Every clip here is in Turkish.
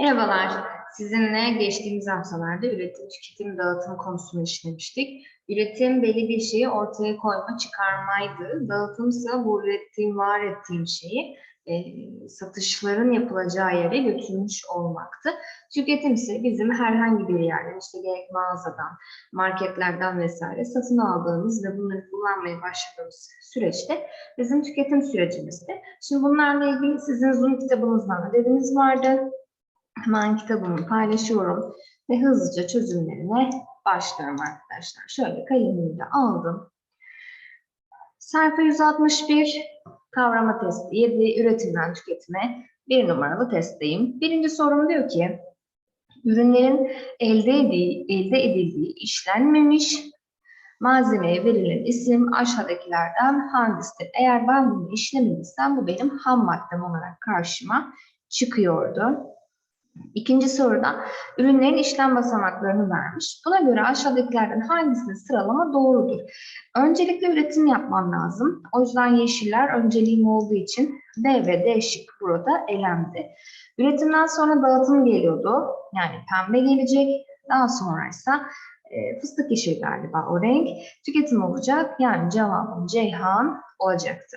Merhabalar. Sizinle geçtiğimiz haftalarda üretim, tüketim, dağıtım konusunu işlemiştik. Üretim belli bir şeyi ortaya koyma, çıkarmaydı. Dağıtımsa bu ürettiğim, var ettiğim şeyi e, satışların yapılacağı yere götürmüş olmaktı. Tüketim ise bizim herhangi bir yerden, işte gerek mağazadan, marketlerden vesaire satın aldığımız ve bunları kullanmaya başladığımız süreçte bizim tüketim sürecimizdi. Şimdi bunlarla ilgili sizin Zoom kitabınızdan ödeviniz vardı. Hemen kitabımı paylaşıyorum ve hızlıca çözümlerine başlıyorum arkadaşlar. Şöyle kalemimi de aldım. Sayfa 161 kavrama testi 7 üretimden tüketime bir numaralı testteyim. Birinci sorum diyor ki ürünlerin elde edildiği, elde edildiği işlenmemiş malzemeye verilen isim aşağıdakilerden hangisidir? Eğer ben bunu işlemediysem bu benim ham maddem olarak karşıma çıkıyordu. İkinci soruda ürünlerin işlem basamaklarını vermiş. Buna göre aşağıdakilerden hangisinin sıralama doğrudur? Öncelikle üretim yapmam lazım. O yüzden yeşiller önceliğim olduğu için B ve D şık burada elendi. Üretimden sonra dağıtım geliyordu. Yani pembe gelecek. Daha sonraysa e, fıstık yeşil galiba o renk. Tüketim olacak. Yani cevabım Ceyhan olacaktı.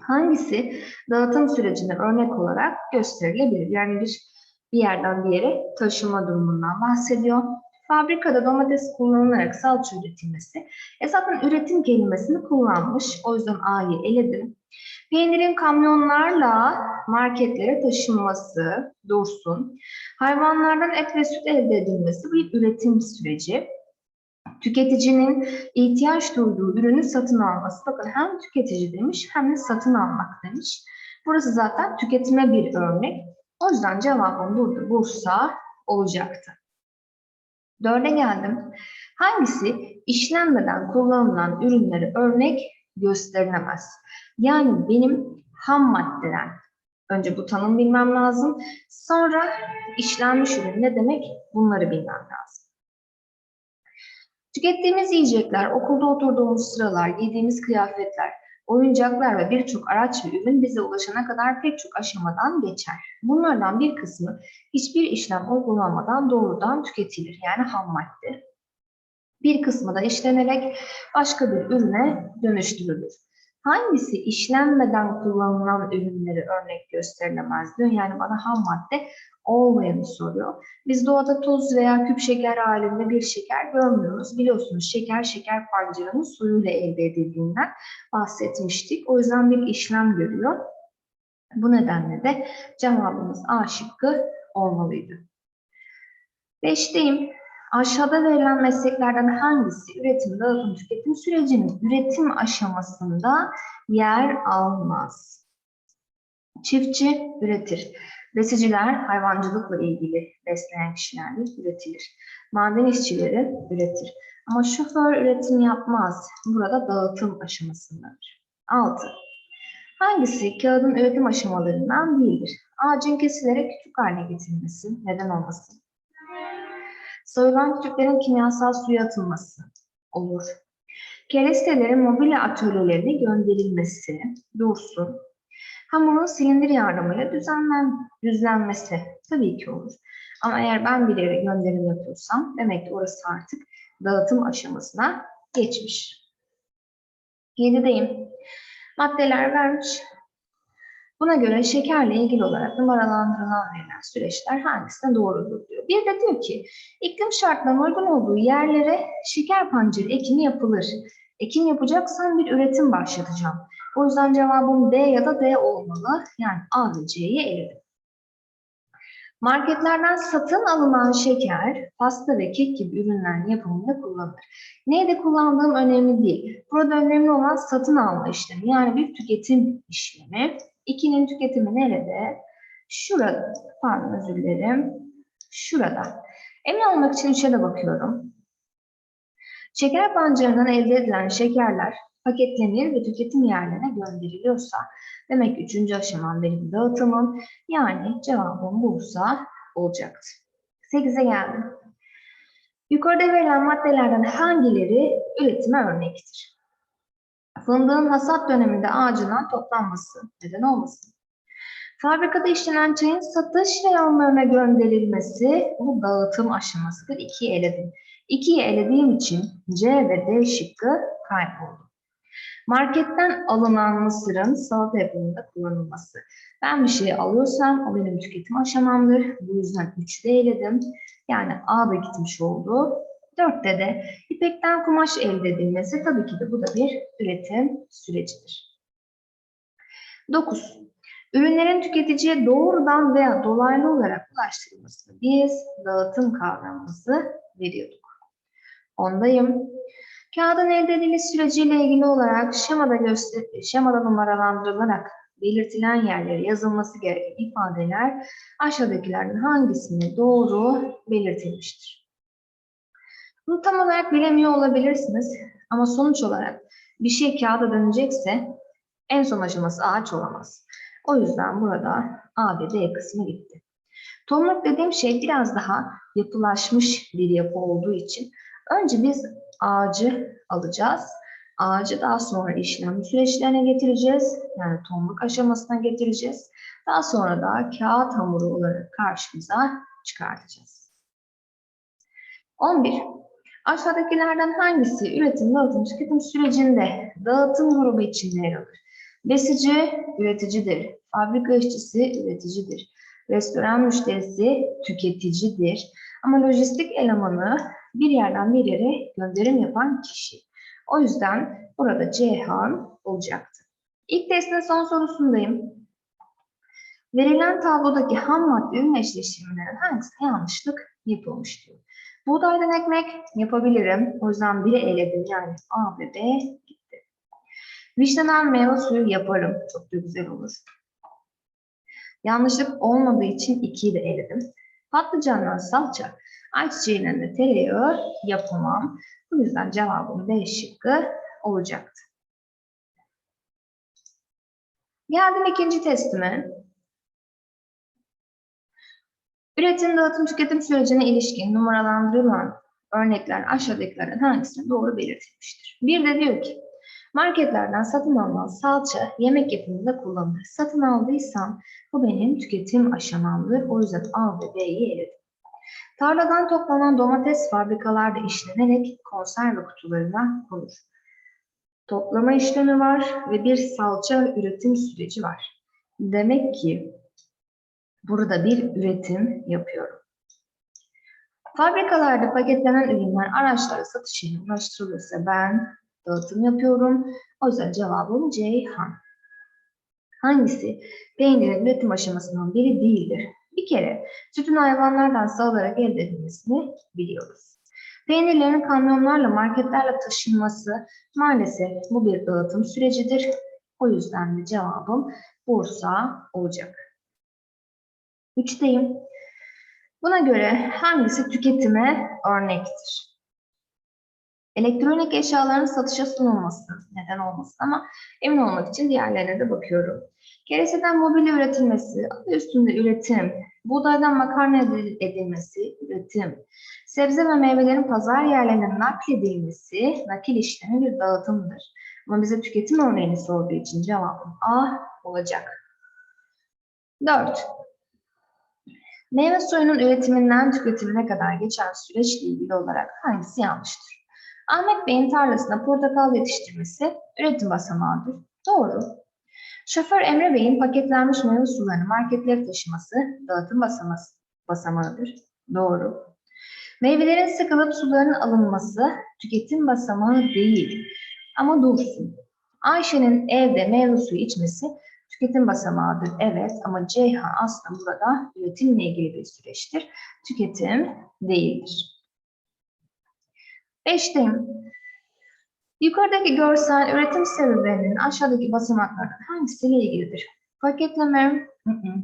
Hangisi dağıtım sürecine örnek olarak gösterilebilir? Yani bir bir yerden bir yere taşıma durumundan bahsediyor. Fabrikada domates kullanılarak salça üretilmesi. E zaten üretim kelimesini kullanmış. O yüzden A'yı eledim. Peynirin kamyonlarla marketlere taşınması dursun. Hayvanlardan et ve süt elde edilmesi bir üretim süreci. Tüketicinin ihtiyaç duyduğu ürünü satın alması. Bakın hem tüketici demiş hem de satın almak demiş. Burası zaten tüketime bir örnek. O yüzden cevabım burada Bursa olacaktı. Dörde geldim. Hangisi işlenmeden kullanılan ürünleri örnek gösterilemez? Yani benim ham maddeden önce bu tanım bilmem lazım. Sonra işlenmiş ürün ne demek? Bunları bilmem lazım. Tükettiğimiz yiyecekler, okulda oturduğumuz sıralar, giydiğimiz kıyafetler, oyuncaklar ve birçok araç ve ürün bize ulaşana kadar pek çok aşamadan geçer. Bunlardan bir kısmı hiçbir işlem uygulanmadan doğrudan tüketilir yani ham madde. Bir kısmı da işlenerek başka bir ürüne dönüştürülür. Hangisi işlenmeden kullanılan ürünleri örnek gösterilemez diyor. Yani bana ham madde olmayanı soruyor. Biz doğada toz veya küp şeker halinde bir şeker görmüyoruz. Biliyorsunuz şeker şeker pancarının suyuyla elde edildiğinden bahsetmiştik. O yüzden bir işlem görüyor. Bu nedenle de cevabımız A şıkkı olmalıydı. Beşteyim. Aşağıda verilen mesleklerden hangisi üretim, dağıtım, tüketim sürecinin üretim aşamasında yer almaz? Çiftçi üretir. Besiciler hayvancılıkla ilgili besleyen kişilerdir, üretilir. Maden işçileri üretir. Ama şoför üretim yapmaz. Burada dağıtım aşamasındadır. 6. Hangisi kağıdın üretim aşamalarından değildir? Ağacın kesilerek küçük haline getirilmesi, neden olmasın? Soyulan kütüklerin kimyasal suya atılması olur. Kerestelerin mobilya atölyelerine gönderilmesi dursun. Hamurun silindir yardımıyla düzenlen, düzlenmesi tabii ki olur. Ama eğer ben bir yere gönderim yapıyorsam demek ki orası artık dağıtım aşamasına geçmiş. 7'deyim. Maddeler vermiş. Buna göre şekerle ilgili olarak numaralandırılan verilen süreçler hangisine doğrudur diyor. Bir de diyor ki iklim şartlarına uygun olduğu yerlere şeker pancarı ekimi yapılır. Ekim yapacaksan bir üretim başlatacağım. O yüzden cevabım D ya da D olmalı. Yani A ve C'yi eledim. Marketlerden satın alınan şeker, pasta ve kek gibi ürünlerin yapımında kullanılır. Neyde kullandığım önemli değil. Burada önemli olan satın alma işlemi. Yani bir tüketim işlemi. İkinin tüketimi nerede? Şurada. Pardon özür dilerim. Şurada. Emin olmak için üçe de bakıyorum. Şeker pancarından elde edilen şekerler paketlenir ve tüketim yerlerine gönderiliyorsa demek ki üçüncü aşamam benim dağıtımım. Yani cevabım Bursa olacaktı. 8'e geldim. Yukarıda verilen maddelerden hangileri üretime örnektir? Fındığın hasat döneminde ağacından toplanması neden olmasın? Fabrikada işlenen çayın satış reyonlarına gönderilmesi bu dağıtım aşamasıdır. 2'yi eledim. 2'yi elediğim için C ve D şıkkı kayboldu. Marketten alınan mısırın salata yapımında kullanılması. Ben bir şey alıyorsam o benim tüketim aşamamdır. Bu yüzden 3'de eledim. Yani A da gitmiş oldu. 4'te de ipekten kumaş elde edilmesi tabii ki de bu da bir üretim sürecidir. 9. Ürünlerin tüketiciye doğrudan veya dolaylı olarak ulaştırılmasını biz dağıtım kavramımızı veriyorduk. Ondayım. Kağıdın elde ediliş süreciyle ilgili olarak şemada, göster şemada numaralandırılarak belirtilen yerlere yazılması gereken ifadeler aşağıdakilerden hangisine doğru belirtilmiştir? Bunu tam olarak bilemiyor olabilirsiniz ama sonuç olarak bir şey kağıda dönecekse en son aşaması ağaç olamaz. O yüzden burada A ve D kısmı gitti. Tomruk dediğim şey biraz daha yapılaşmış bir yapı olduğu için önce biz ağacı alacağız. Ağacı daha sonra işlem süreçlerine getireceğiz. Yani tomruk aşamasına getireceğiz. Daha sonra da kağıt hamuru olarak karşımıza çıkartacağız. 11. Aşağıdakilerden hangisi üretim, dağıtım, tüketim sürecinde dağıtım grubu içinde yer alır? Besici üreticidir. Fabrika işçisi üreticidir. Restoran müşterisi tüketicidir. Ama lojistik elemanı bir yerden bir yere gönderim yapan kişi. O yüzden burada Ceyhan olacaktı. İlk testin son sorusundayım. Verilen tablodaki ham madde ürün eşleştirmelerinin hangisine yanlışlık yapılmış diyor. Buğdaydan ekmek yapabilirim. O yüzden biri eledim yani A ve B gitti. Vişneden meyve suyu yaparım. Çok da güzel olur. Yanlışlık olmadığı için 2'yi de eledim. Patlıcandan salça, ayçiçeğinden de tereyağı yapamam. Bu yüzden cevabım B şıkkı olacaktı. Geldim ikinci testime. Üretim, dağıtım, tüketim sürecine ilişkin numaralandırılan örnekler aşağıdakilerden hangisine doğru belirtilmiştir? Bir de diyor ki, marketlerden satın alınan salça yemek yapımında kullanılır. Satın aldıysam bu benim tüketim aşamamdır. O yüzden A ve B'yi eledim. Tarladan toplanan domates fabrikalarda işlenerek konserve kutularına konur. Toplama işlemi var ve bir salça üretim süreci var. Demek ki burada bir üretim yapıyorum. Fabrikalarda paketlenen ürünler araçlara satış yerine ulaştırılırsa ben dağıtım yapıyorum. O yüzden cevabım Ceyhan. Hangisi peynirin üretim aşamasından biri değildir? Bir kere sütün hayvanlardan sağlarak elde edilmesini biliyoruz. Peynirlerin kamyonlarla marketlerle taşınması maalesef bu bir dağıtım sürecidir. O yüzden de cevabım Bursa olacak. Üçteyim. Buna göre hangisi tüketime örnektir? Elektronik eşyaların satışa sunulması neden olmasın ama emin olmak için diğerlerine de bakıyorum. Kereseden mobilya üretilmesi, adı üstünde üretim, buğdaydan makarna edilmesi, üretim, sebze ve meyvelerin pazar yerlerine nakledilmesi, nakil işlemi bir dağıtımdır. Ama bize tüketim örneğini sorduğu için cevabım A olacak. 4. Meyve suyunun üretiminden tüketimine kadar geçen süreçle ilgili olarak hangisi yanlıştır? Ahmet Bey'in tarlasında portakal yetiştirmesi üretim basamağıdır. Doğru. Şoför Emre Bey'in paketlenmiş meyve sularını marketlere taşıması dağıtım basaması, basamağıdır. Doğru. Meyvelerin sıkılıp suların alınması tüketim basamağı değil. Ama dursun. Ayşe'nin evde meyve suyu içmesi tüketim basamağıdır. Evet ama Ceyhan aslında burada üretimle ilgili bir süreçtir. Tüketim değildir. Beşteyim. Yukarıdaki görsel üretim serüveninin aşağıdaki basamaklardan hangisiyle ilgilidir? Paketleme,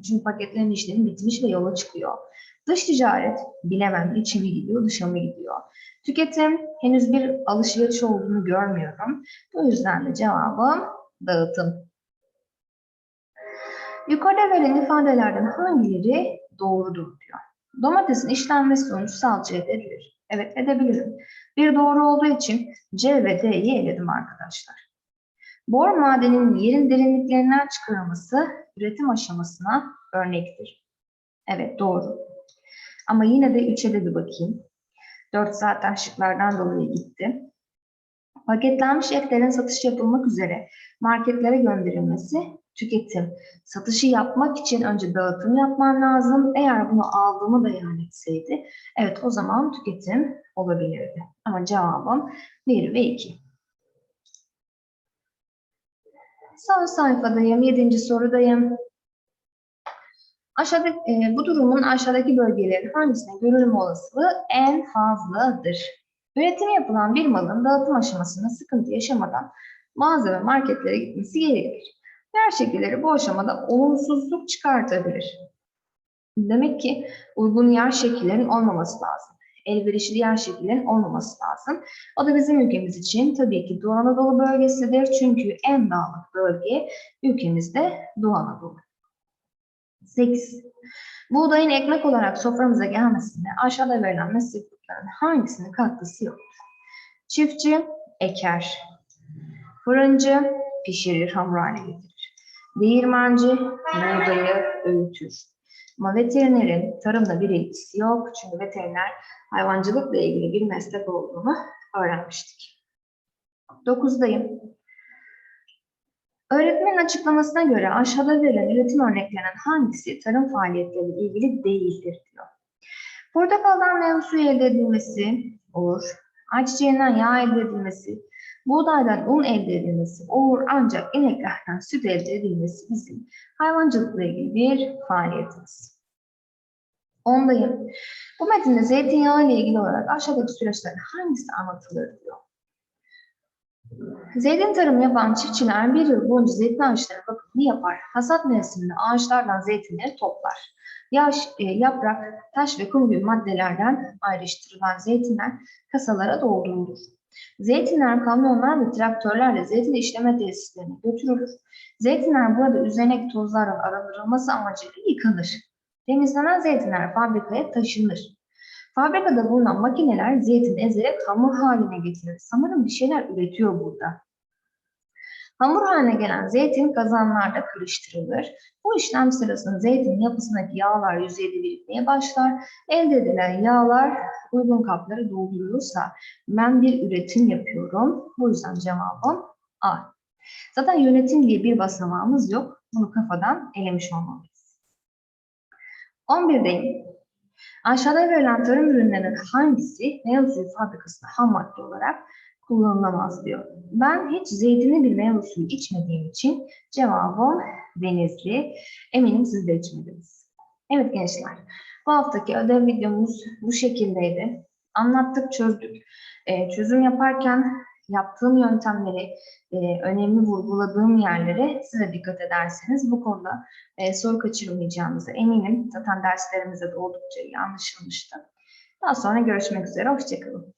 çünkü paketleme işlemi bitmiş ve yola çıkıyor. Dış ticaret, bilemem içi mi gidiyor, dışa mı gidiyor. Tüketim, henüz bir alışveriş olduğunu görmüyorum. Bu yüzden de cevabım dağıtım. Yukarıda verilen ifadelerden hangileri doğrudur diyor. Domatesin işlenmesi sonucu salça edebilir. Evet edebilirim. Bir doğru olduğu için C ve D'yi eledim arkadaşlar. Bor madeninin yerin derinliklerinden çıkarılması üretim aşamasına örnektir. Evet doğru. Ama yine de 3'e de bir bakayım. 4 zaten şıklardan dolayı gitti. Paketlenmiş etlerin satış yapılmak üzere marketlere gönderilmesi tüketim. Satışı yapmak için önce dağıtım yapman lazım. Eğer bunu aldığımı beyan etseydi, evet o zaman tüketim olabilirdi. Ama cevabım 1 ve 2. Son sayfadayım, 7. sorudayım. Aşağıdaki, e, bu durumun aşağıdaki bölgelerin hangisine görülme olasılığı en fazladır? Üretim yapılan bir malın dağıtım aşamasında sıkıntı yaşamadan mağaza ve marketlere gitmesi gerekir. Yer şekilleri bu aşamada olumsuzluk çıkartabilir. Demek ki uygun yer şekillerinin olmaması lazım. Elverişli yer şekillerinin olmaması lazım. O da bizim ülkemiz için tabii ki Doğu Anadolu bölgesidir. Çünkü en dağlık bölge ülkemizde Doğu Anadolu. 8. Buğdayın ekmek olarak soframıza gelmesinde aşağıda verilen meslek gruplarının hangisinin katkısı yoktur? Çiftçi eker, fırıncı pişirir, hamur haline getirir. Değirmenci buğdayı öğütür. Ama veterinerin tarımla bir ilgisi yok. Çünkü veteriner hayvancılıkla ilgili bir meslek olduğunu öğrenmiştik. 9'dayım. Öğretmenin açıklamasına göre aşağıda verilen üretim örneklerinden hangisi tarım faaliyetleriyle ilgili değildir diyor. Portakaldan meyve suyu elde edilmesi olur. Ayçiçeğinden yağ elde edilmesi, buğdaydan un elde edilmesi olur ancak ineklerden süt elde edilmesi bizim hayvancılıkla ilgili bir faaliyetimiz. Ondayım. Bu metinde zeytinyağı ile ilgili olarak aşağıdaki süreçlerin hangisi anlatılır diyor. Zeytin tarımı yapan çiftçiler bir yıl boyunca zeytin ağaçlarının bakımını yapar. Hasat mevsiminde ağaçlardan zeytinleri toplar. Yaş, e, yaprak, taş ve kum gibi maddelerden ayrıştırılan zeytinler kasalara doldurulur. Zeytinler kamyonlar ve traktörlerle zeytin işleme tesislerine götürülür. Zeytinler burada üzerindeki tozlardan arındırılması amacıyla yıkanır. Temizlenen zeytinler fabrikaya taşınır. Fabrikada bulunan makineler zeytin ezerek hamur haline getirir. Sanırım bir şeyler üretiyor burada. Hamur haline gelen zeytin kazanlarda karıştırılır. Bu işlem sırasında zeytin yapısındaki yağlar yüzeyde birikmeye başlar. Elde edilen yağlar uygun kaplara doldurulursa ben bir üretim yapıyorum. Bu yüzden cevabım A. Zaten yönetim diye bir basamağımız yok. Bunu kafadan elemiş olmalıyız. 11'deyim. Aşağıda verilen tarım ürünlerinin hangisi meyve suyu fabrikasında ham madde olarak kullanılamaz diyor. Ben hiç zeytinli bir meyve suyu içmediğim için cevabım denizli. Eminim siz de içmediniz. Evet gençler, bu haftaki ödev videomuz bu şekildeydi. Anlattık, çözdük. Ee, çözüm yaparken yaptığım yöntemleri, e, önemli vurguladığım yerlere size dikkat ederseniz bu konuda e, soru kaçırmayacağınıza eminim. Zaten derslerimizde de oldukça iyi anlaşılmıştı. Daha sonra görüşmek üzere, hoşçakalın.